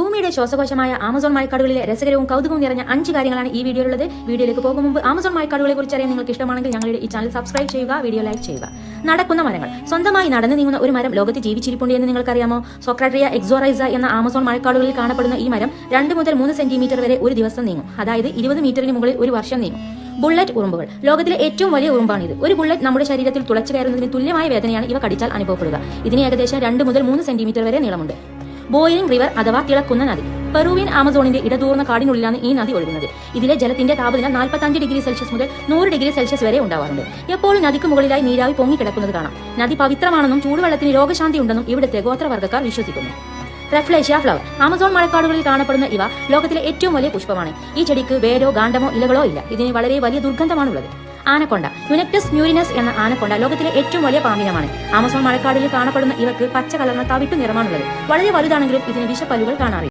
ഭൂമിയുടെ ശ്വാസകോശമായ ആമസോൺ മഴക്കാടുകളിലെ രസകരവും കൗതുകവും നിറഞ്ഞ അഞ്ച് കാര്യങ്ങളാണ് ഈ വീഡിയോയിലുള്ളത്. വീഡിയോയിലേക്ക് പോകും മുമ്പ് ആമസോൺ മഴക്കാടുകളെ കുറിച്ച് അറിയാൻ നിങ്ങൾക്ക് ഇഷ്ടമാണെങ്കിൽ ഞങ്ങളുടെ ഈ ചാനൽ സബ്സ്ക്രൈബ് ചെയ്യുക വീഡിയോ ലൈക്ക് ചെയ്യുക. നടക്കുന്ന മരങ്ങൾ. സ്വന്തമായി നടന്നു നീങ്ങുന്ന ഒരു മരം ലോകത്ത് ജീവിച്ചിരിപ്പുണ്ട് എന്ന് നിങ്ങൾക്കറിയാമോ? സോക്രാട്രിയ എക്സോറൈസ എന്ന ആമസോൺ മഴക്കാടുകളിൽ കാണപ്പെടുന്ന ഈ മരം രണ്ട് മുതൽ മൂന്ന് സെന്റിമീറ്റർ വരെ ഒരു ദിവസം നീങ്ങും. അതായത് ഇരുപത് മീറ്ററിന് മുകളിൽ ഒരു വർഷം നീങ്ങും. ബുള്ളറ്റ് ഉറുമ്പുകൾ. ലോകത്തിലെ ഏറ്റവും വലിയ ഉറുമ്പാണിത്. ഒരു ബുള്ളറ്റ് നമ്മുടെ ശരീരത്തിൽ തുളച്ചു കയറുന്നതിന് തുല്യമായ വേദനയാണ് ഇവ കടിച്ചാൽ അനുഭവപ്പെടുക. ഇതിന് ഏകദേശം രണ്ട് മുതൽ മൂന്ന് സെന്റിമീറ്റർ വരെ നീളമുണ്ട്. ബോയിലിംഗ് റിവർ അഥവാ തിളക്കുന്ന നദി. പെറുവിയൻ ആമസോണിന്റെ ഇടതൂർന്ന കാടിനുള്ളിലാണ് ഈ നദി ഒഴുകുന്നത്. ഇതിലെ ജലത്തിന്റെ താപനില 45 ഡിഗ്രി സെൽഷ്യസ് മുതൽ നൂറ് ഡിഗ്രി സെൽഷ്യസ് വരെ ഉണ്ടാവാറുണ്ട്. എപ്പോഴും നദിക്ക് മുകളിലായി നീരാവി പൊങ്ങിക്കിടക്കുന്നത് കാണാം. നദി പവിത്രമാണെന്നും ചൂടുവെള്ളത്തിന് രോഗശാന്തി ഉണ്ടെന്നും ഇവിടുത്തെ ഗോത്രവർഗക്കാർ വിശ്വസിക്കുന്നു. Rafflesia flower. ആമസോൺ മഴക്കാടുകളിൽ കാണപ്പെടുന്ന ഇവ ലോകത്തിലെ ഏറ്റവും വലിയ പുഷ്പമാണ്. ഈ ചെടിക്ക് വേരോ ഗാണ്ഡമോ ഇലകളോ ഇല്ല. ഇതിന് വളരെ വലിയ ദുർഗന്ധമാണുള്ളത്. ആനക്കൊണ്ട. യുനക്ടസ് മ്യൂരിനസ് എന്ന ആനക്കൊണ്ട ലോകത്തിലെ ഏറ്റവും വലിയ പാമ്പിനമാണ്. ആമസോൺ മഴക്കാടിൽ കാണപ്പെടുന്ന ഇവക്ക് പച്ച കലർന്ന തവിട്ടു നിറമാണുള്ളത്. വളരെ വലുതാണെങ്കിലും ഇതിന് വിഷപ്പല്ലുകൾ കാണാറില്ല.